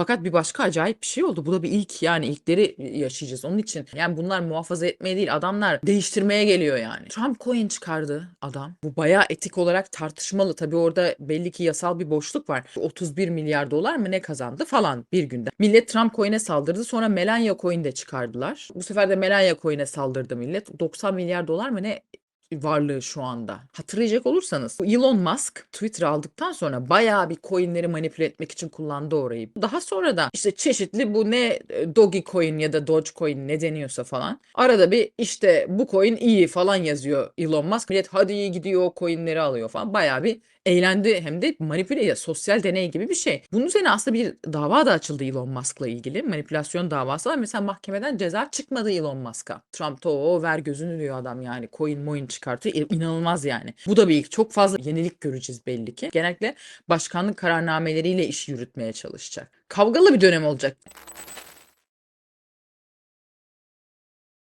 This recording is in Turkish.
Fakat bir başka acayip bir şey oldu. Bu da bir ilk yani ilkleri yaşayacağız. Onun için yani bunlar muhafaza etmeye değil adamlar değiştirmeye geliyor yani. Trump coin çıkardı adam. Bu bayağı etik olarak tartışmalı. Tabii orada belli ki yasal bir boşluk var. 31 milyar dolar mı ne kazandı falan bir günde. Millet Trump coin'e saldırdı. Sonra Melania coin de çıkardılar. Bu sefer de Melania coin'e saldırdı millet. 90 milyar dolar mı ne varlığı şu anda. Hatırlayacak olursanız Elon Musk Twitter aldıktan sonra bayağı bir coinleri manipüle etmek için kullandı orayı. Daha sonra da işte çeşitli bu ne e, Doge coin ya da Dogecoin ne deniyorsa falan. Arada bir işte bu coin iyi falan yazıyor Elon Musk. Millet hadi iyi gidiyor o coinleri alıyor falan. Bayağı bir eğlendi hem de manipüle ya sosyal deney gibi bir şey. Bunun üzerine aslında bir dava da açıldı Elon Musk'la ilgili. Manipülasyon davası var. Mesela mahkemeden ceza çıkmadı Elon Musk'a. Trump da o ver gözünü diyor adam yani. Coin moin çıkartıyor. İnanılmaz yani. Bu da bir. Çok fazla yenilik göreceğiz belli ki. Genellikle başkanlık kararnameleriyle iş yürütmeye çalışacak. Kavgalı bir dönem olacak.